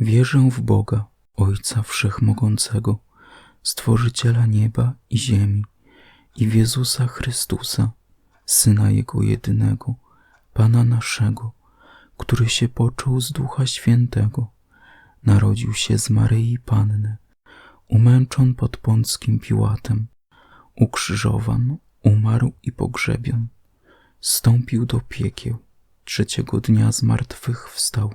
Wierzę w Boga, Ojca Wszechmogącego, Stworzyciela nieba i ziemi i w Jezusa Chrystusa, Syna Jego jedynego, Pana naszego, który się począł z Ducha Świętego, narodził się z Maryi Panny, umęczon pod Pąckim Piłatem, ukrzyżowan, umarł i pogrzebion, stąpił do piekieł, trzeciego dnia z martwych wstał,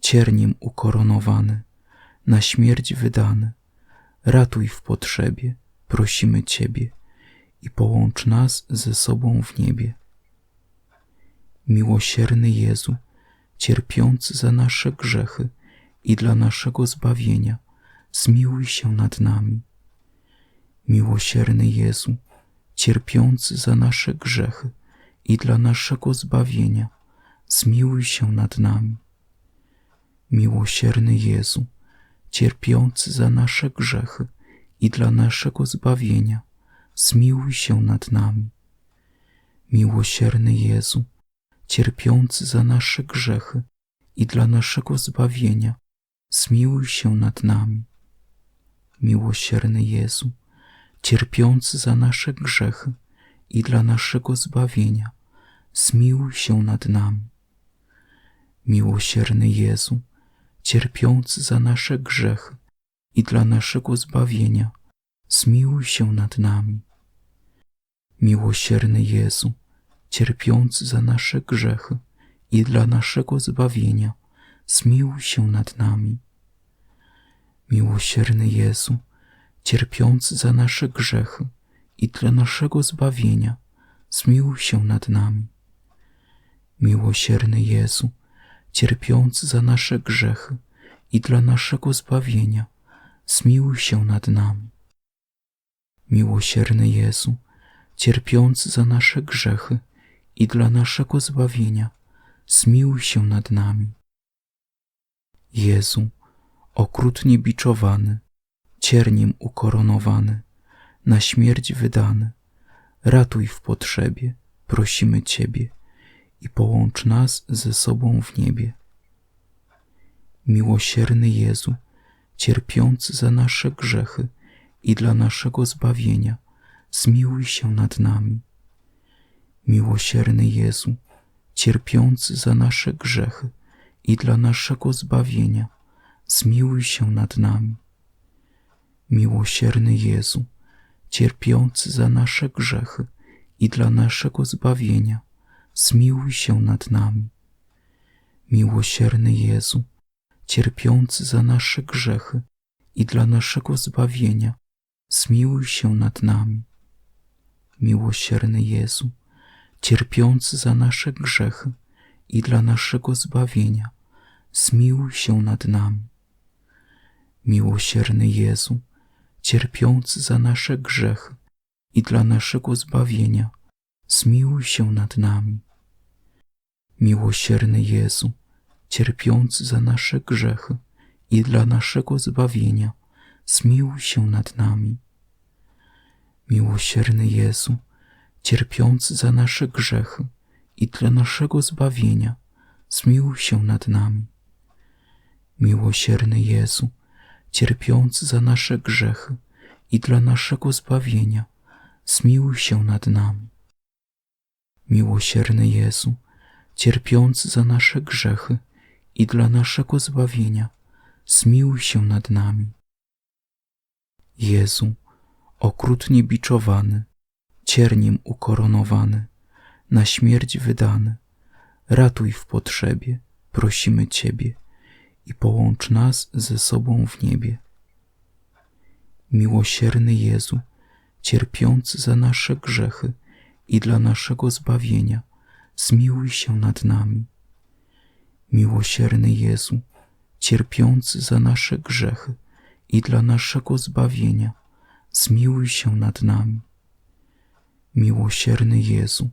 cierniem ukoronowany, na śmierć wydany, ratuj w potrzebie, prosimy Ciebie i połącz nas ze sobą w niebie. Miłosierny Jezu, cierpiący za nasze grzechy i dla naszego zbawienia, zmiłuj się nad nami. Miłosierny Jezu, cierpiący za nasze grzechy i dla naszego zbawienia, zmiłuj się nad nami. Miłosierny Jezu, cierpiący za nasze grzechy i dla naszego zbawienia, zmiłuj się nad nami. Miłosierny Jezu, cierpiący za nasze grzechy i dla naszego zbawienia, zmiłuj się nad nami. Miłosierny Jezu, cierpiący za nasze grzechy i dla naszego zbawienia, zmiłuj się nad nami. Miłosierny Jezu, cierpiący za nasze grzechy i dla naszego zbawienia, zmiłuj się nad nami. Miłosierny Jezu, cierpiący za nasze grzechy i dla naszego zbawienia, zmiłuj się nad nami. Miłosierny Jezu, cierpiący za nasze grzechy i dla naszego zbawienia, zmiłuj się nad nami. Miłosierny Jezu, cierpiący za nasze grzechy i dla naszego zbawienia, zmiłuj się nad nami. Miłosierny Jezu, cierpiący za nasze grzechy i dla naszego zbawienia, zmiłuj się nad nami. Jezu, okrutnie biczowany, cierniem ukoronowany, na śmierć wydany, ratuj w potrzebie, prosimy Ciebie i połącz nas ze sobą w niebie. Miłosierny Jezu, cierpiący za nasze grzechy i dla naszego zbawienia, zmiłuj się nad nami. Miłosierny Jezu, cierpiący za nasze grzechy i dla naszego zbawienia, zmiłuj się nad nami. Miłosierny Jezu, cierpiący za nasze grzechy i dla naszego zbawienia, zmiłuj się nad nami. Miłosierny Jezu, cierpiący za nasze grzechy i dla naszego zbawienia, zmiłuj się nad nami. Miłosierny Jezu, cierpiący za nasze grzechy i dla naszego zbawienia, zmiłuj się nad nami. Miłosierny Jezu, cierpiący za nasze grzechy i dla naszego zbawienia, zmiłuj się nad nami. Miłosierny Jezu, cierpiący za nasze grzechy i dla naszego zbawienia, zmiłuj się nad nami. Miłosierny Jezu, cierpiący za nasze grzechy i dla naszego zbawienia, zmiłuj się nad nami. Miłosierny Jezu, cierpiący za nasze grzechy i dla naszego zbawienia, zmiłuj się nad nami. Miłosierny Jezu, cierpiący za nasze grzechy i dla naszego zbawienia, zmiłuj się nad nami. Jezu, okrutnie biczowany, cierniem ukoronowany, na śmierć wydany, ratuj w potrzebie, prosimy Ciebie i połącz nas ze sobą w niebie. Miłosierny Jezu, cierpiący za nasze grzechy i dla naszego zbawienia, zmiłuj się nad nami. Miłosierny Jezu, cierpiący za nasze grzechy i dla naszego zbawienia, zmiłuj się nad nami. Miłosierny Jezu,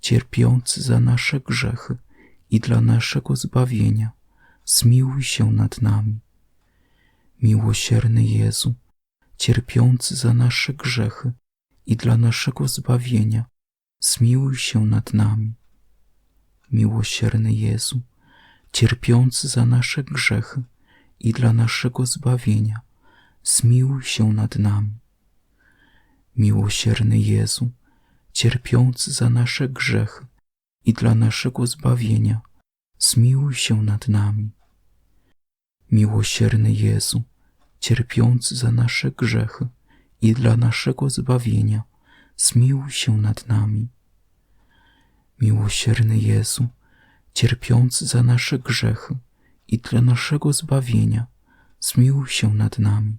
cierpiący za nasze grzechy i dla naszego zbawienia, zmiłuj się nad nami. Miłosierny Jezu, cierpiący za nasze grzechy i dla naszego zbawienia, zmiłuj się nad nami. Miłosierny Jezu, cierpiący za nasze grzechy i dla naszego zbawienia, zmiłuj się nad nami. Miłosierny Jezu, cierpiący za nasze grzechy i dla naszego zbawienia, zmiłuj się nad nami. Miłosierny Jezu, cierpiący za nasze grzechy i dla naszego zbawienia, zmiłuj się nad nami. Miłosierny Jezu, cierpiący za nasze grzechy i dla naszego zbawienia, zmiłuj się nad nami.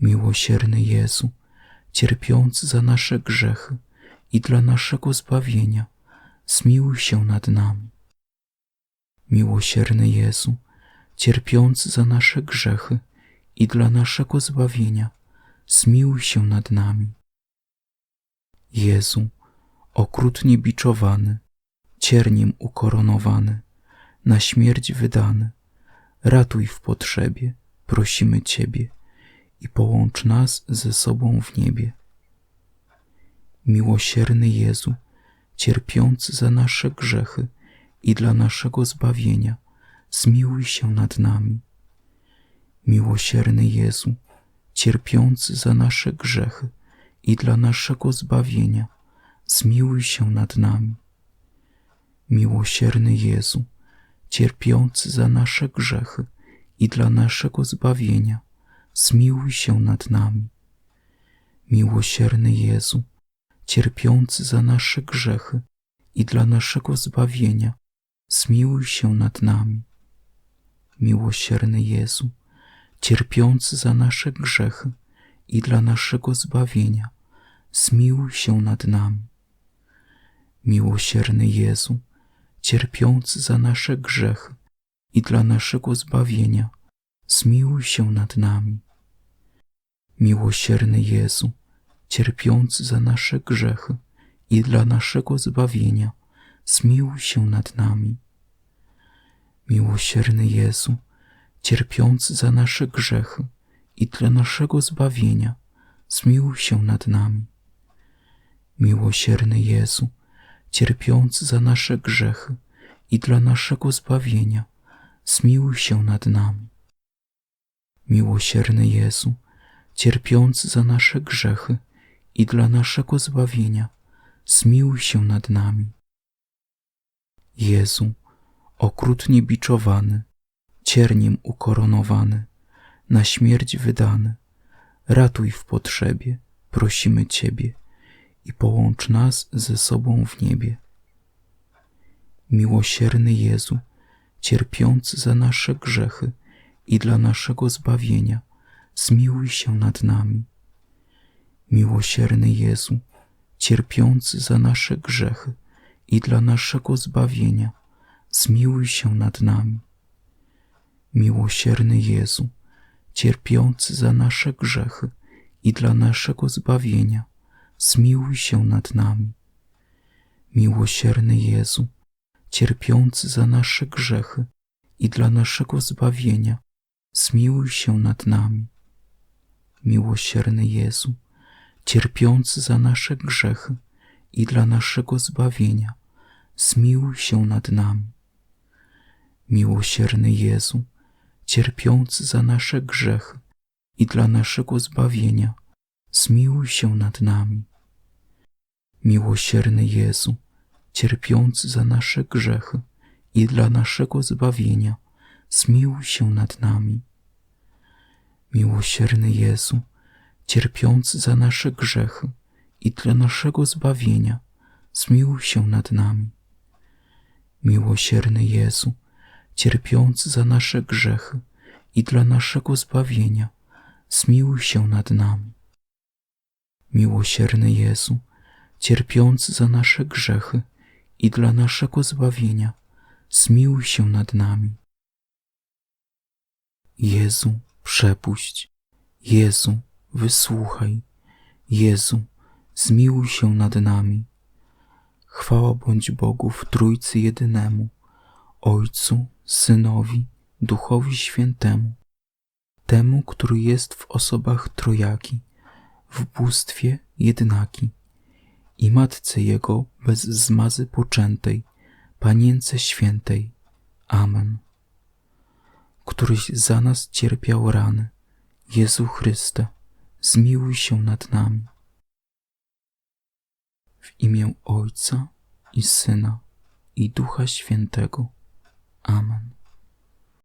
Miłosierny Jezu, cierpiący za nasze grzechy i dla naszego zbawienia, zmiłuj się nad nami. Miłosierny Jezu, cierpiący za nasze grzechy i dla naszego zbawienia, zmiłuj się nad nami. Jezu, okrutnie biczowany, cierniem ukoronowany, na śmierć wydany, ratuj w potrzebie, prosimy Ciebie i połącz nas ze sobą w niebie. Miłosierny Jezu, cierpiący za nasze grzechy i dla naszego zbawienia, zmiłuj się nad nami. Miłosierny Jezu, cierpiący za nasze grzechy i dla naszego zbawienia, zmiłuj się nad nami. Miłosierny Jezu, cierpiący za nasze grzechy i dla naszego zbawienia, zmiłuj się nad nami. Miłosierny Jezu, cierpiący za nasze grzechy i dla naszego zbawienia, zmiłuj się nad nami. Miłosierny Jezu, cierpiący za nasze grzechy i dla naszego zbawienia, zmiłuj się nad nami. Miłosierny Jezu, cierpiący za nasze grzechy i dla naszego zbawienia, zmiłuj się nad nami. Miłosierny Jezu, cierpiący za nasze grzechy i dla naszego zbawienia, zmiłuj się nad nami. Miłosierny Jezu, cierpiący za nasze grzechy i dla naszego zbawienia, zmiłuj się nad nami. Miłosierny Jezu, cierpiący za nasze grzechy i dla naszego zbawienia, zmiłuj się nad nami. Miłosierny Jezu, cierpiący za nasze grzechy i dla naszego zbawienia, zmiłuj się nad nami. Jezu, okrutnie biczowany, cierniem ukoronowany, na śmierć wydany, ratuj w potrzebie, prosimy Ciebie i połącz nas ze sobą w niebie. Miłosierny Jezu, cierpiący za nasze grzechy i dla naszego zbawienia, zmiłuj się nad nami. Miłosierny Jezu, cierpiący za nasze grzechy i dla naszego zbawienia, zmiłuj się nad nami. Miłosierny Jezu, cierpiący za nasze grzechy i dla naszego zbawienia, zmiłuj się nad nami. Miłosierny Jezu, cierpiący za nasze grzechy i dla naszego zbawienia, zmiłuj się nad nami. Miłosierny Jezu, cierpiący za nasze grzechy i dla naszego zbawienia, zmiłuj się nad nami. Miłosierny Jezu, cierpiący za nasze grzechy i dla naszego zbawienia, zmiłuj się nad nami. Miłosierny Jezu, cierpiący za nasze grzechy i dla naszego zbawienia, zmiłuj się nad nami. Miłosierny Jezu, cierpiący za nasze grzechy i dla naszego zbawienia, zmiłuj się nad nami. Miłosierny Jezu, cierpiący za nasze grzechy i dla naszego zbawienia, zmiłuj się nad nami. Miłosierny Jezu, cierpiący za nasze grzechy i dla naszego zbawienia, zmiłuj się nad nami. Jezu, przepuść. Jezu, wysłuchaj. Jezu, zmiłuj się nad nami. Chwała bądź Bogu w Trójcy Jedynemu, Ojcu, Synowi, Duchowi Świętemu, temu, który jest w osobach Trojaki, w bóstwie jednaki i Matce Jego bez zmazy poczętej, Panience Świętej. Amen. Któryś za nas cierpiał rany, Jezu Chryste, zmiłuj się nad nami. W imię Ojca i Syna i Ducha Świętego. Amen.